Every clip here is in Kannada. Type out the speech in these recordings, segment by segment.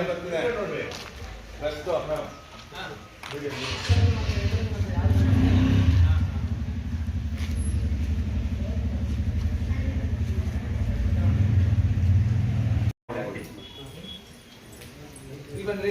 ಈ ಕಡೆ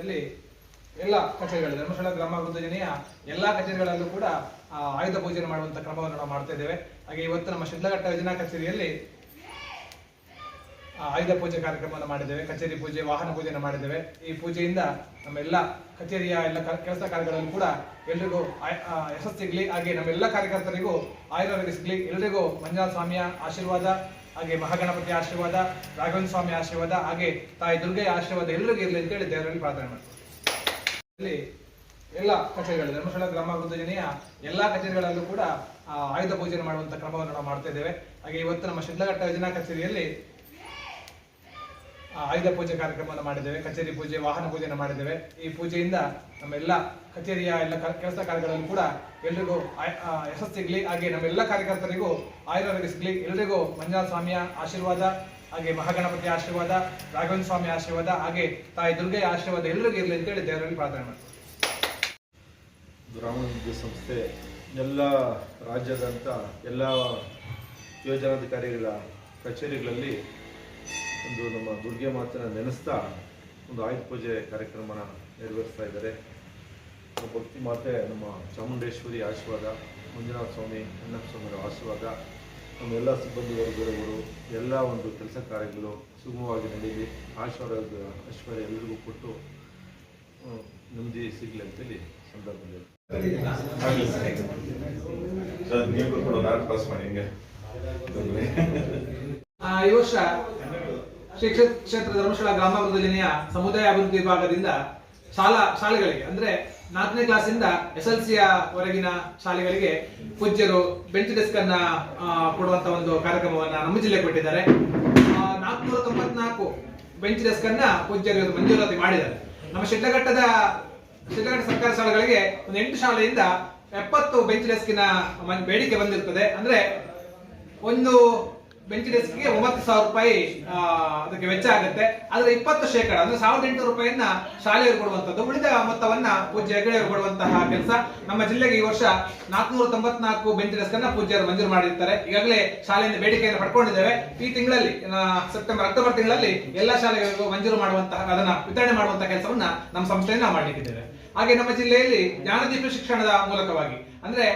ಇದರಲ್ಲಿ ಎಲ್ಲ ಕಚೇರಿಗಳು ಧರ್ಮಸ್ಥಳ ಗ್ರಾಮಾಭಿವೃದ್ಧಿ ಯೋಜನೆಯ ಎಲ್ಲಾ ಕಚೇರಿಗಳಲ್ಲೂ ಕೂಡ ಆಯುಧ ಪೂಜೆ ಮಾಡುವಂತ ಕ್ರಮವನ್ನು ನಾವು ಮಾಡ್ತಾ ಇದ್ದೇವೆ. ಹಾಗೆ ಇವತ್ತು ನಮ್ಮ ಶಿಡ್ಲಘಟ್ಟ ಯೋಜನಾ ಕಚೇರಿಯಲ್ಲಿ ಆಯುಧ ಪೂಜೆ ಕಾರ್ಯಕ್ರಮವನ್ನು ಮಾಡಿದ್ದೇವೆ. ಕಚೇರಿ ಪೂಜೆ ವಾಹನ ಪೂಜೆಯನ್ನು ಮಾಡಿದ್ದೇವೆ. ಈ ಪೂಜೆಯಿಂದ ನಮ್ಮ ಎಲ್ಲ ಕಚೇರಿಯ ಎಲ್ಲ ಕೆಲಸ ಕಾರ್ಯಗಳಲ್ಲೂ ಕೂಡ ಎಲ್ರಿಗೂ ಆಯ್- ಆ, ಯಶಸ್ಸು ಹಾಗೆ ನಮ್ಮ ಎಲ್ಲ ಕಾರ್ಯಕರ್ತರಿಗೂ ಆಯುರ್ವೇದ ಸಿಗ್ಲಿ. ಎಲ್ರಿಗೂ ಮಂಜುನಾಥ ಸ್ವಾಮಿಯ ಆಶೀರ್ವಾದ. ಹಾಗೆ ಮಹಾಗಣಪತಿ ಆಶೀರ್ವಾದ, ರಾಘವೇಂದ್ರ ಸ್ವಾಮಿ ಆಶೀರ್ವಾದ, ಹಾಗೆ ತಾಯಿ ದುರ್ಗೆಯ ಆಶೀರ್ವಾದ ಎಲ್ಲರಿಗೂ ಇರಲಿ ಅಂತೇಳಿ ದೇವರಲ್ಲಿ ಪ್ರಾರ್ಥನೆ ಮಾಡ್ತೀವಿ ಇಲ್ಲಿ ಎಲ್ಲ ಕಚೇರಿಗಳು ಧರ್ಮಸ್ಥಳ, ಗ್ರಾಮ ಯೋಜನೆಯ ಎಲ್ಲಾ ಕಚೇರಿಗಳಲ್ಲೂ ಕೂಡ ಆಯುಧ ಪೂಜೆ ಮಾಡುವಂತ ಕ್ರಮವನ್ನು ನಾವು ಮಾಡ್ತಾ ಇದ್ದೇವೆ. ಹಾಗೆ ಇವತ್ತು ನಮ್ಮ ಶಿಡ್ಲಘಟ್ಟ ಯೋಜನಾ ಕಚೇರಿಯಲ್ಲಿ ಆಯುಧ ಪೂಜೆ ಕಾರ್ಯಕ್ರಮವನ್ನು ಮಾಡಿದ್ದೇವೆ, ಕಚೇರಿ ಪೂಜೆ, ವಾಹನ ಪೂಜೆಯನ್ನು ಮಾಡಿದ್ದೇವೆ. ಈ ಪೂಜೆಯಿಂದ ನಮ್ಮೆಲ್ಲ ಕಚೇರಿಯ ಎಲ್ಲ ಕೆಲಸ ಕಾರ್ಯಗಳನ್ನು ಕೂಡ ಎಲ್ರಿಗೂ ಯಶಸ್ಸು ಸಿಗ್ಲಿ ಹಾಗೆ ನಮ್ಮೆಲ್ಲ ಕಾರ್ಯಕರ್ತರಿಗೂ ಆಯುರ್ವೇದ ಸಿಗಲಿ ಎಲ್ರಿಗೂ ಮಂಜುನಾಥ ಸ್ವಾಮಿಯ ಆಶೀರ್ವಾದ, ಹಾಗೆ ಮಹಾಗಣಪತಿ ಆಶೀರ್ವಾದ, ರಾಘವೇಂದ್ರ ಸ್ವಾಮಿ ಆಶೀರ್ವಾದ, ಹಾಗೆ ತಾಯಿ ದುರ್ಗೆಯ ಆಶೀರ್ವಾದ ಎಲ್ರಿಗೂ ಇರಲಿ ಅಂತೇಳಿ ದೇವರಲ್ಲಿ ಪ್ರಾರ್ಥನೆ ಮಾಡ್ತೀವಿ. ಗ್ರಾಮಾಭಿವೃದ್ಧಿ ಸಂಸ್ಥೆ, ಎಲ್ಲ ರಾಜ್ಯದಂಥ ಎಲ್ಲ ಯೋಜನಾಧಿಕಾರಿಗಳ ಕಚೇರಿಗಳಲ್ಲಿ ಒಂದು ನಮ್ಮ ದುರ್ಗೆ ಮಾತನ್ನ ನೆನೆಸ್ತಾ ಒಂದು ಆಯುಧ ಪೂಜೆ ಕಾರ್ಯಕ್ರಮನ ನೆರವೇರಿಸ್ತಾ ಇದ್ದಾರೆ. ಭಕ್ತಿ ಮಾತೆ ನಮ್ಮ ಚಾಮುಂಡೇಶ್ವರಿ ಆಶೀರ್ವಾದ ಮಂಜುನಾಥ ಸ್ವಾಮಿ ಅಣ್ಣಪ್ಪ ಸ್ವಾಮಿಯವರ ಆಶೀರ್ವಾದ ನಮ್ಮ ಎಲ್ಲ ಸಿಬ್ಬಂದಿ ವರ್ಗದವರು ಎಲ್ಲ ಒಂದು ಕೆಲಸ ಕಾರ್ಯಗಳು ಸುಗಮವಾಗಿ ನಡೀಲಿ. ಆಶೀರ್ವಾದ ಐಶ್ವರ್ಯ ಎಲ್ಲರಿಗೂ ಕೊಟ್ಟು ನೆಮ್ಮದಿ ಸಿಗಲಿ ಅಂತೇಳಿ ಸಂದರ್ಭದಲ್ಲಿ. ಸರ್ ನೀವು ಕೂಡ ನಾಲ್ಕು ಪಾಸ್ ಮಾಡಿ ಹಿಂಗೆ. ಆ, ಈ ವರ್ಷ ಶ್ರೀ ಕ್ಷೇತ್ರ ಧರ್ಮಶಾಲಾ ಗ್ರಾಮಾಭಿವೃದ್ಧಿ ಸಮುದಾಯ ಅಭಿವೃದ್ಧಿ ವಿಭಾಗದಿಂದ ಶಾಲಾ ಶಾಲೆಗಳಿಗೆ, ಅಂದ್ರೆ ನಾಲ್ಕನೇ ಕ್ಲಾಸಿಂದ ಎಸ್ ಎಲ್ ಸಿಯ ವರೆಗಿನ ಶಾಲೆಗಳಿಗೆ ಪೂಜ್ಯರು ಬೆಂಚ್ ಡೆಸ್ಕ್ ಅನ್ನ ಕೊಡುವಂತ ಒಂದು ಕಾರ್ಯಕ್ರಮವನ್ನ ನಮ್ಮ ಜಿಲ್ಲೆ ಕೊಟ್ಟಿದ್ದಾರೆ. ನಾಲ್ಕುನೂರ ತೊಂಬತ್ನಾಲ್ಕು ಬೆಂಚ್ ಡೆಸ್ಕ್ ಅನ್ನ ಪೂಜ್ಯರು ಮಂಜೂರಾತಿ ಮಾಡಿದ್ದಾರೆ. ನಮ್ಮ ಶಿಡ್ಲಘಟ್ಟದ ಶಿಡ್ಲಘಟ್ಟ ಸರ್ಕಾರಿ ಶಾಲೆಗಳಿಗೆ ಒಂದು ಎಂಟು ಶಾಲೆಯಿಂದ ಎಪ್ಪತ್ತು ಬೆಂಚ್ ಡೆಸ್ಕಿನ ಬೇಡಿಕೆ ಬಂದಿರ್ತದೆ ಅಂದ್ರೆ ಒಂದು ಬೆಂಚ್ ಡೆಸ್ಕ್ಗೆ ಒಂಬತ್ತು ಸಾವಿರ ರೂಪಾಯಿ ಅದಕ್ಕೆ ವೆಚ್ಚ ಆಗುತ್ತೆ. ಅದರ ಇಪ್ಪತ್ತು ಶೇಕಡ, ಅಂದ್ರೆ ಸಾವಿರದ ಎಂಟುನೂರು ರೂಪಾಯಿಯನ್ನ ಶಾಲೆಯವರು ಕೊಡುವಂತದ್ದು ಉಳಿದ ಮೊತ್ತವನ್ನ ಪೂಜ್ಯ ಹೆಗಡೆಯವರು ಕೊಡುವಂತಹ ಕೆಲಸ. ನಮ್ಮ ಜಿಲ್ಲೆಗೆ ಈ ವರ್ಷ ನಾಲ್ಕುನೂರ ತೊಂಬತ್ನಾಲ್ಕು ಬೆಂಚ್ ಡೆಸ್ಕ್ ಅನ್ನ ಪೂಜ್ಯರು ಮಂಜೂರು ಮಾಡಿರ್ತಾರೆ. ಈಗಾಗಲೇ ಶಾಲೆಯಿಂದ ಬೇಡಿಕೆಯನ್ನು ಪಡ್ಕೊಂಡಿದ್ದೇವೆ. ಈ ತಿಂಗಳಲ್ಲಿ ಸೆಪ್ಟೆಂಬರ್, ಅಕ್ಟೋಬರ್ ತಿಂಗಳಲ್ಲಿ ಎಲ್ಲಾ ಶಾಲೆಗಳಿಗೂ ಮಂಜೂರು ಮಾಡುವಂತಹ, ಅದನ್ನ ವಿತರಣೆ ಮಾಡುವಂತಹ ಕೆಲಸವನ್ನ ನಮ್ಮ ಸಂಸ್ಥೆಯನ್ನ ಮಾಡಲಿಕ್ಕಿದ್ದೇವೆ ಹಾಗೆ ನಮ್ಮ ಜಿಲ್ಲೆಯಲ್ಲಿ ಜ್ಞಾನದೀಪ ಶಿಕ್ಷಣದ ಮೂಲಕವಾಗಿ, ಅಂದ್ರೆ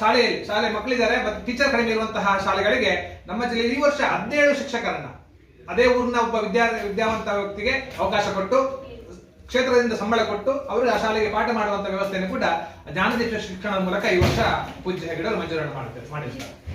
ಶಾಲೆಯಲ್ಲಿ ಶಾಲೆ ಮಕ್ಕಳಿದ್ದಾರೆ ಬಟ್ ಟೀಚರ್ ಕಡಿಮೆ ಇರುವಂತಹ ಶಾಲೆಗಳಿಗೆ ನಮ್ಮ ಜಿಲ್ಲೆಯಲ್ಲಿ ಈ ವರ್ಷ ಹದಿನೇಳು ಶಿಕ್ಷಕರನ್ನ, ಅದೇ ಊರಿನ ಒಬ್ಬ ವಿದ್ಯಾ, ವಿದ್ಯಾವಂತ ವ್ಯಕ್ತಿಗೆ ಅವಕಾಶ ಕೊಟ್ಟು, ಕ್ಷೇತ್ರದಿಂದ ಸಂಬಳ ಕೊಟ್ಟು, ಅವರು ಆ ಶಾಲೆಗೆ ಪಾಠ ಮಾಡುವಂತ ವ್ಯವಸ್ಥೆಯನ್ನು ಕೂಡ ಜ್ಞಾನದೀಪ ಶಿಕ್ಷಣದ ಮೂಲಕ ಈ ವರ್ಷ ಪೂಜ್ಯ ಹೆಗಡೆ ಮಂಜೂರ ಮಾಡುತ್ತಾರೆ ಮಾಡಿರ್ತಾರೆ